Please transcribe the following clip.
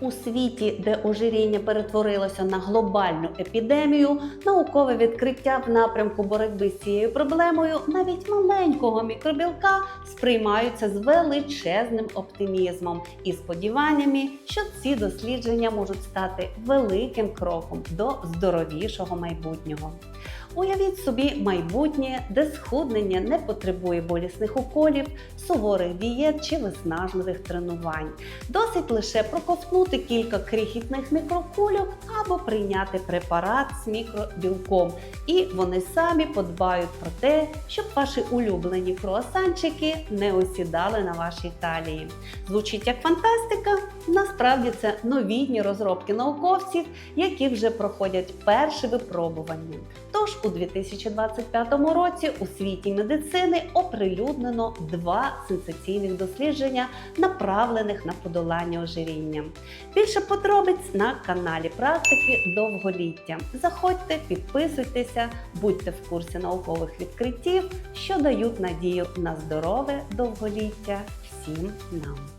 У світі, де ожиріння перетворилося на глобальну епідемію, наукове відкриття в напрямку боротьби з цією проблемою навіть маленького мікробілка сприймаються з величезним оптимізмом і сподіваннями, що ці дослідження можуть стати великим кроком до здоровішого майбутнього. Уявіть собі майбутнє, де схуднення не потребує болісних уколів, суворих дієт чи виснажливих тренувань. Досить лише проковтнути кілька крихітних мікрокульок або прийняти препарат з мікробілком, і вони самі подбають про те, щоб ваші улюблені круасанчики не осідали на вашій талії. Звучить як фантастика. Насправді це новітні розробки науковців, які вже проходять перші випробування. Тож у 2025 році у світі медицини оприлюднено два сенсаційних дослідження, направлених на подолання ожиріння. Більше подробиць на каналі Практики довголіття. Заходьте, підписуйтеся, будьте в курсі наукових відкриттів, що дають надію на здорове довголіття всім нам.